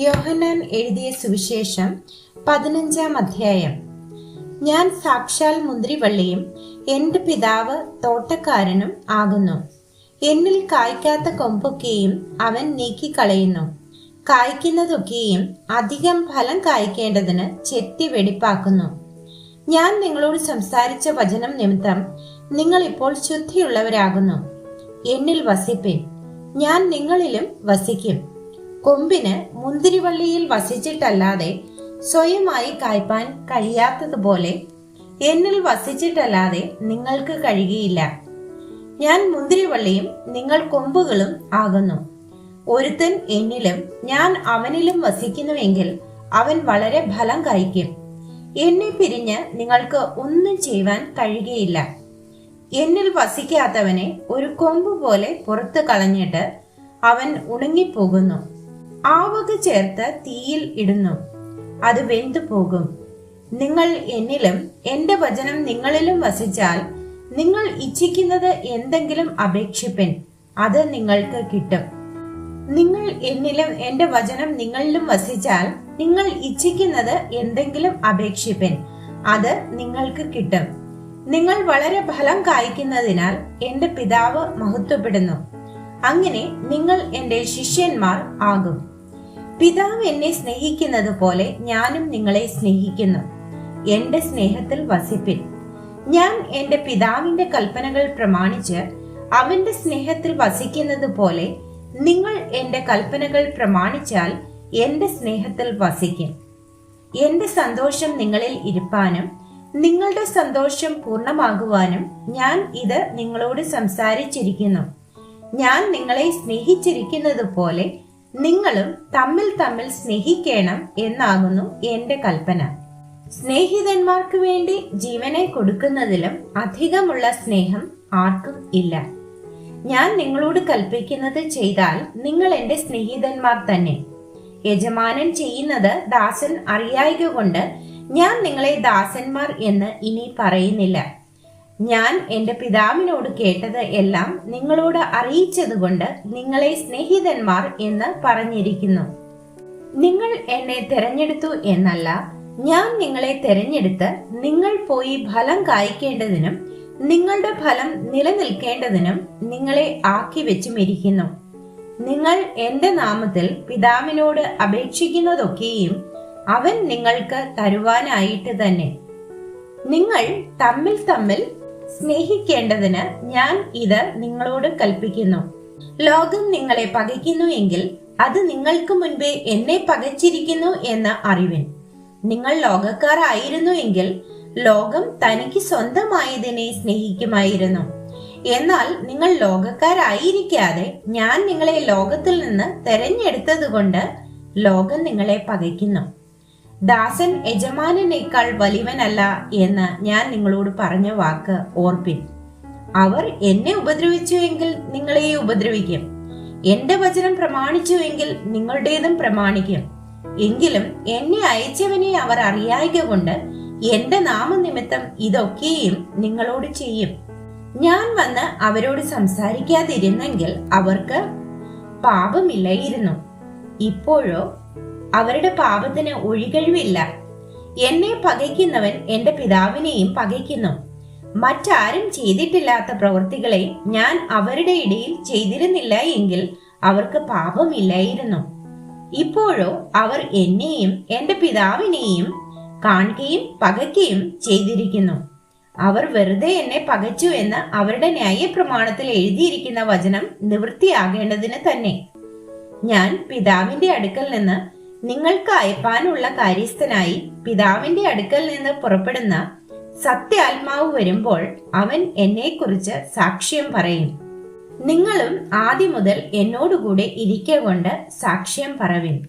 യോഹന്നാൻ എഴുതിയ സുവിശേഷം പതിനഞ്ചാം അധ്യായം. ഞാൻ സാക്ഷാൽ മുന്തിരിവള്ളിയും എന്റെ പിതാവ് തോട്ടക്കാരനും ആകുന്നു. എന്നിൽ കായ്ക്കാത്ത കൊമ്പൊക്കെയും അവൻ നീക്കിക്കളയുന്നു. കായ്ക്കുന്നതൊക്കെയും അധികം ഫലം കായ്ക്കേണ്ടതിന് ചെത്തി വെടിപ്പാക്കുന്നു. ഞാൻ നിങ്ങളോട് സംസാരിച്ച വചനം നിമിത്തം നിങ്ങൾ ഇപ്പോൾ ശുദ്ധിയുള്ളവരാകുന്നു. എന്നിൽ വസിപ്പിൻ. ഞാൻ നിങ്ങളിലും വസിക്കും. കൊമ്പിന് മുന്തിരിവള്ളിയിൽ വസിച്ചിട്ടല്ലാതെ സ്വയമായി കായ്പാൻ കഴിയാത്തതുപോലെ എന്നിൽ വസിച്ചിട്ടല്ലാതെ നിങ്ങൾക്ക് കഴിയുകയില്ല. ഞാൻ മുന്തിരിവള്ളിയും നിങ്ങൾ കൊമ്പുകളും ആകുന്നു. ഒരുത്തൻ എന്നിലും ഞാൻ അവനിലും വസിക്കുന്നുവെങ്കിൽ അവൻ വളരെ ഫലം കായ്ക്കും. എന്നെ പിരിഞ്ഞ് നിങ്ങൾക്ക് ഒന്നും ചെയ്യുവാൻ കഴിയുകയില്ല. എന്നിൽ വസിക്കാത്തവനെ ഒരു കൊമ്പ് പോലെ പുറത്തു കളഞ്ഞിട്ട് അവൻ ഉണങ്ങിപ്പോകുന്നു. ആവക ചേർത്ത് തീയിൽ ഇടുന്നു. അത് വെന്തു പോകും. നിങ്ങൾ എന്നിലും എന്റെ വചനം നിങ്ങളിലും വസിച്ചാൽ നിങ്ങൾ ഇച്ഛിക്കുന്നത് എന്തെങ്കിലും അപേക്ഷിപ്പൻ അത് നിങ്ങൾക്ക് കിട്ടും. നിങ്ങൾ എന്നിലും എന്റെ വചനം നിങ്ങളിലും വസിച്ചാൽ നിങ്ങൾ ഇച്ഛിക്കുന്നത് എന്തെങ്കിലും അപേക്ഷിപ്പൻ അത് നിങ്ങൾക്ക് കിട്ടും. നിങ്ങൾ വളരെ ഫലം കായ്ക്കുന്നതിനാൽ എന്റെ പിതാവ് മഹത്വപ്പെടുന്നു. അങ്ങനെ നിങ്ങൾ എന്റെ ശിഷ്യന്മാർ ആകും. പിതാവ് എന്നെ സ്നേഹിക്കുന്നത് പോലെ ഞാനും നിങ്ങളെ സ്നേഹിക്കുന്നു. എന്റെ സ്നേഹത്തിൽ വസിപ്പിൻ. ഞാൻ എന്റെ പിതാവിന്റെ കൽപ്പനകൾ പ്രമാണിച്ച് അവന്റെ സ്നേഹത്തിൽ വസിക്കുന്നത് പോലെ നിങ്ങൾ എന്റെ കൽപ്പനകൾ പ്രമാണിച്ചാൽ എന്റെ സ്നേഹത്തിൽ വസിക്കും. എന്റെ സന്തോഷം നിങ്ങളിൽ ഇരുപ്പാനും നിങ്ങളുടെ സന്തോഷം പൂർണമാകുവാനും ഞാൻ ഇത് നിങ്ങളോട് സംസാരിച്ചിരിക്കുന്നു. ഞാൻ നിങ്ങളെ സ്നേഹിച്ചിരിക്കുന്നത് പോലെ നിങ്ങളും തമ്മിൽ തമ്മിൽ സ്നേഹിക്കണം എന്നാകുന്നു എന്റെ കൽപ്പന. സ്നേഹിതന്മാർക്ക് വേണ്ടി ജീവനെ കൊടുക്കുന്നതിലും അധികമുള്ള സ്നേഹം ആർക്കും ഇല്ല. ഞാൻ നിങ്ങളോട് കൽപ്പിക്കുന്നത് ചെയ്താൽ നിങ്ങൾ എന്റെ സ്നേഹിതന്മാർ തന്നെ. യജമാനൻ ചെയ്യുന്നത് ദാസൻ അറിയായിക കൊണ്ട് ഞാൻ നിങ്ങളെ ദാസന്മാർ എന്ന് ഇനി പറയുന്നില്ല. ഞാൻ എന്റെ പിതാവിനോട് കേട്ടത് എല്ലാം നിങ്ങളോട് അറിയിച്ചതുകൊണ്ട് നിങ്ങളെ സ്നേഹിതന്മാർ എന്ന് പറഞ്ഞിരിക്കുന്നു. നിങ്ങൾ എന്നെ തിരഞ്ഞെടുത്തു എന്നല്ല ഞാൻ നിങ്ങളെ തെരഞ്ഞെടുത്ത് നിങ്ങൾ പോയി ഫലം കായ്ക്കേണ്ടതിനും നിങ്ങളുടെ ഫലം നിലനിൽക്കേണ്ടതിനും നിങ്ങളെ ആക്കി വെച്ചുമിരിക്കുന്നു. നിങ്ങൾ എന്റെ നാമത്തിൽ പിതാവിനോട് അപേക്ഷിക്കുന്നതൊക്കെയും അവൻ നിങ്ങൾക്ക് തരുവാനായിട്ട് തന്നെ. നിങ്ങൾ തമ്മിൽ തമ്മിൽ സ്നേഹിക്കേണ്ടതിന് ഞാൻ ഇത് നിങ്ങളോട് കൽപ്പിക്കുന്നു. ലോകം നിങ്ങളെ പകയ്ക്കുന്നു എങ്കിൽ അത് നിങ്ങൾക്ക് മുൻപേ എന്നെ പകച്ചിരിക്കുന്നു എന്ന് അറിവിൻ. നിങ്ങൾ ലോകക്കാരായിരുന്നു എങ്കിൽ ലോകം തനിക്ക് സ്വന്തമായതിനെ സ്നേഹിക്കുമായിരുന്നു. എന്നാൽ നിങ്ങൾ ലോകക്കാരായിരിക്കാതെ ഞാൻ നിങ്ങളെ ലോകത്തിൽ നിന്ന് തെരഞ്ഞെടുത്തത് കൊണ്ട് ലോകം നിങ്ങളെ പകയ്ക്കുന്നു. ദാസൻ യജമാനേക്കാൾ വലിയവനല്ല എന്ന് ഞാൻ നിങ്ങളോട് പറഞ്ഞ വാക്ക് ഓർപ്പിൻ. അവർ എന്നെ ഉപദ്രവിച്ചുവെങ്കിൽ നിങ്ങളെ ഉപദ്രവിക്കും. എന്റെ വചനം പ്രമാണിച്ചുവെങ്കിൽ നിങ്ങളുടേതും പ്രമാണിക്കും. എങ്കിലും എന്നെ അയച്ചവനെ അവർ അറിയായിക കൊണ്ട് എന്റെ നാമനിമിത്തം ഇതൊക്കെയും നിങ്ങളോട് ചെയ്യും. ഞാൻ വന്ന് അവരോട് സംസാരിക്കാതിരുന്നെങ്കിൽ അവർക്ക് പാപമില്ലായിരുന്നു. ഇപ്പോഴോ അവരുടെ പാപത്തിന് ഒഴികഴിവില്ല. എന്നെ പകയ്ക്കുന്നവൻ എന്റെ പിതാവിനെയും പകയ്ക്കുന്നു. മറ്റാരും ചെയ്തിട്ടില്ലാത്ത പ്രവൃത്തികളെ ഞാൻ അവരുടെ ഇടയിൽ ചെയ്തിരുന്നില്ല എങ്കിൽ അവർക്ക് പാപമില്ലായിരുന്നു. ഇപ്പോഴോ അവർ എന്നെയും എന്റെ പിതാവിനെയും കാണുകയും പകയ്ക്കുകയും ചെയ്തിരിക്കുന്നു. അവർ വെറുതെ എന്നെ പകച്ചു എന്ന് അവരുടെ ന്യായപ്രമാണത്തിൽ എഴുതിയിരിക്കുന്ന വചനം നിവൃത്തിയാകേണ്ടതിന് തന്നെ. ഞാൻ പിതാവിന്റെ അടുക്കൽ നിന്ന് നിങ്ങൾക്ക് അയപ്പാനുള്ള കാര്യസ്ഥനായി പിതാവിന്റെ അടുക്കൽ നിന്ന് പുറപ്പെടുന്ന സത്യാത്മാവ് വരുമ്പോൾ അവൻ എന്നെക്കുറിച്ച് സാക്ഷ്യം പറയും. നിങ്ങളും ആദ്യം മുതൽ എന്നോടുകൂടെ ഇരിക്ക കൊണ്ട് സാക്ഷ്യം പറവിൻ.